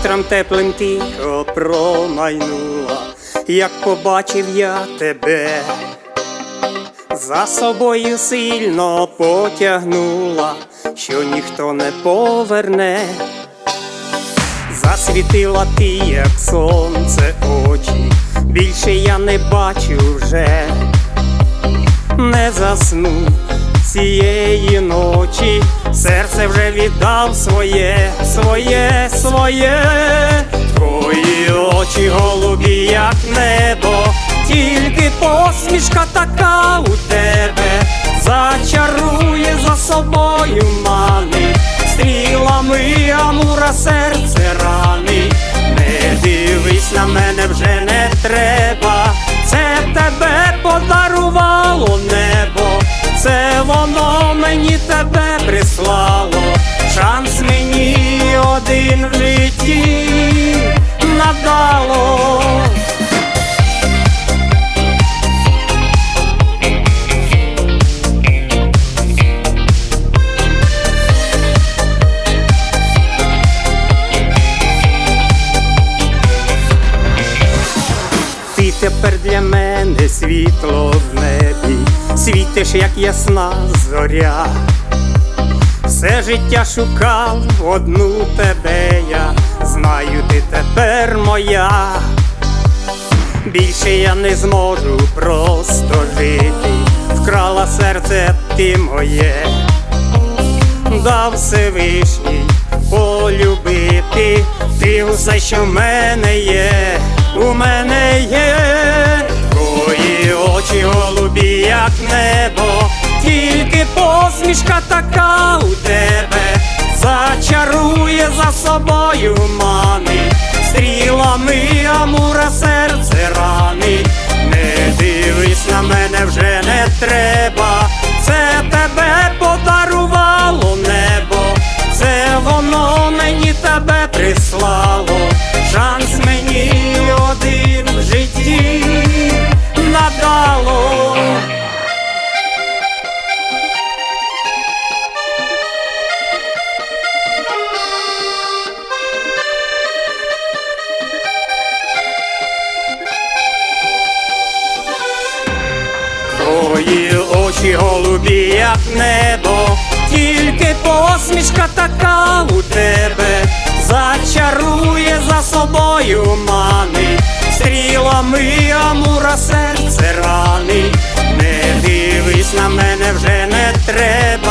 вітром теплим тихо промайнула, як побачив я тебе, за собою сильно потягнула, що ніхто не поверне. Засвітила ти, як сонце очі, більше я не бачу вже, не засну цієї ночі, серце вже віддав своє, своє, своє, твої очі голубі, як небо, тільки посмішка така у тебе, зачарує за собою мани, стрілами амура серце рани. Не дивись на мене вже не треба, це тебе подарувало мені тебе прислало, шанс мені один в житті надало. Ти тепер для мене світло в небі, світиш, як ясна зоря. Все життя шукав одну тебе я, знаю, ти тепер моя. Більше я не зможу просто жити, вкрала серце ти моє, дав Всевишній полюбити, ти усе, що в мене є, у мене є, твої очі голубі, як небо, тільки посмішка така у тебе, зачарує за собою мани, стрілами амура серце рани, не дивись на мене вже не треба, очі голубі, як небо, тільки посмішка така у тебе, зачарує за собою мани, стрілами амура серце рани, не дивись на мене вже не треба.